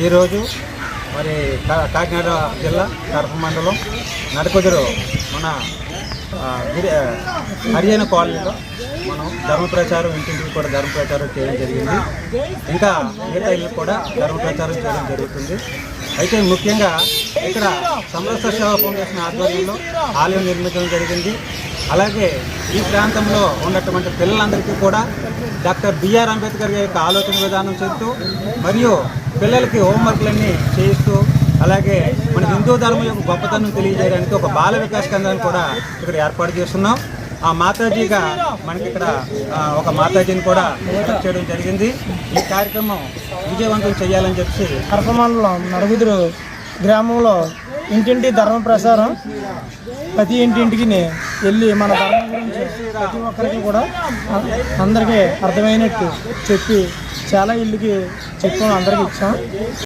ఈరోజు మరి కా- కాకినాడ జిల్లా కడప మండలం నడకుదురు మన ఆ, గిరి హరియాణ కాలనీలో మనం ధర్మ ప్రచారం ఇంటింటికి కూడా ధర్మ ప్రచారం చేయడం జరిగింది. ఇంకా మిగతా ఇల్లు కూడా ధర్మ ప్రచారం చేయడం జరుగుతుంది. అయితే ముఖ్యంగా ఇక్కడ సమరస సేవా ఫౌండేషన్ ఆధ్వర్యంలో ఆలయం నిర్మించడం జరిగింది. అలాగే ఈ ప్రాంతంలో ఉన్నటువంటి పిల్లలందరికీ కూడా డాక్టర్ బిఆర్ అంబేద్కర్ గారి యొక్క ఆలోచన విధానం చెబుతూ మరియు పిల్లలకి హోంవర్క్లన్నీ చేయిస్తూ అలాగే మన హిందూ ధర్మం యొక్క గొప్పతనం తెలియజేయడానికి ఒక బాల వికాస్ కేంద్రాన్ని కూడా ఇక్కడ ఏర్పాటు చేస్తున్నాం. ఆ మాతాజీగా మనకి ఇక్కడ ఒక మాతాజీని కూడా ఏర్పాటు చేయడం జరిగింది. ఈ కార్యక్రమం విజయవంతం చేయాలని చెప్పి కడప మండలం నడుగుదురు గ్రామంలో ఇంటింటి ధర్మ ప్రసారం ప్రతి ఇంటింటికి వెళ్ళి మన ధర్మం గురించి ప్రతి ఒక్కరికి కూడా అందరికీ అర్థమైనట్టు చెప్పి చాలా ఇల్లుకి చెప్పి అందరికి ఇచ్చాం